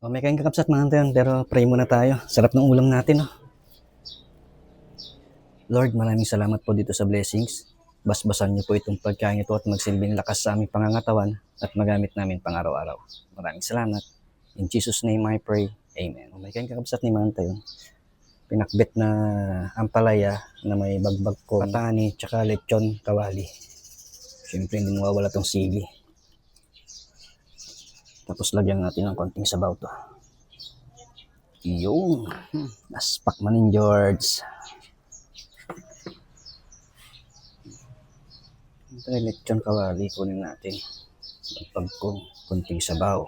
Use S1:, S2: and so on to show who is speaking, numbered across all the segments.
S1: O, may kain kakapsat mga antayon, pero pray muna tayo. Sarap ng ulam natin, no? Lord, maraming salamat po dito sa blessings. Basbasan niyo po itong pagkain ito at magsilbing lakas sa aming pangangatawan at magamit namin pang araw-araw. Maraming salamat. In Jesus' name I pray. Amen. O, may kain kakapsat ni mga antayon. Pinakbet na ampalaya na may bagbag ko, patani, tsaka lechon, kawali. Siyempre, hindi mawawala tong sili. Tapos lagyan natin ng konting sabaw to. Yung. Naspak manin George. Ito lechon kawali kunin natin. Pag ko konting sabaw.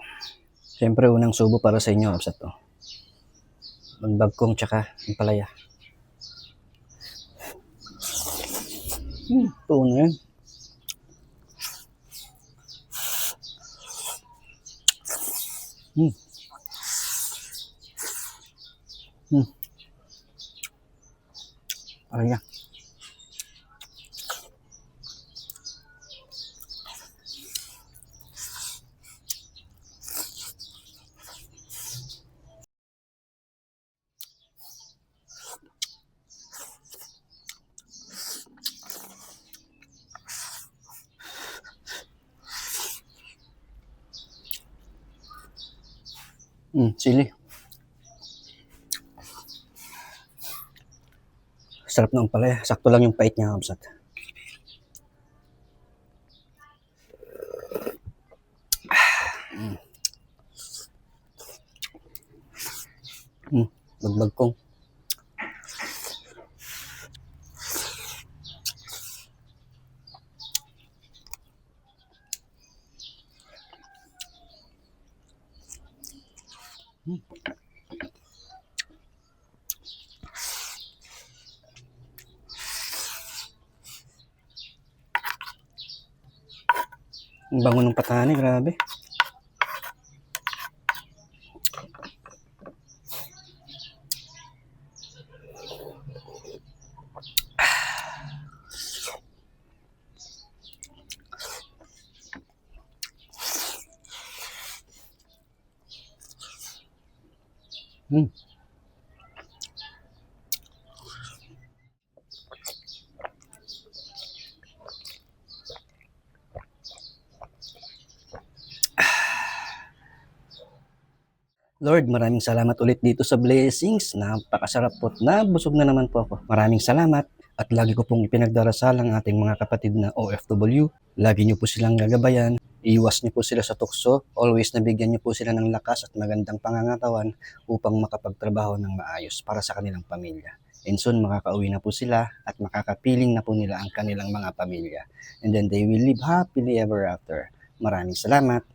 S1: Siyempre unang subo para sa inyo. Absat to. Magbagkong tsaka ang palaya. Hmm, ito na yan. อืมอืมอะไรอย่าง Hmm, sili. Sarap ng palaya. Sakto lang yung pait niya, Kamsat. Mm. Mm, bagbag kong. Ang bango ng patani, grabe. Hmm. Lord, maraming salamat ulit dito sa blessings. Napakasarap po at nabusog na naman po ako. Maraming salamat at lagi ko pong ipinagdarasal ang ating mga kapatid na OFW. Lagi niyo po silang gagabayan. Iwas niyo po sila sa tukso. Always nabigyan niyo po sila ng lakas at magandang pangangatawan upang makapagtrabaho ng maayos para sa kanilang pamilya. And soon makakauwi na po sila at makakapiling na po nila ang kanilang mga pamilya. And then they will live happily ever after. Maraming salamat.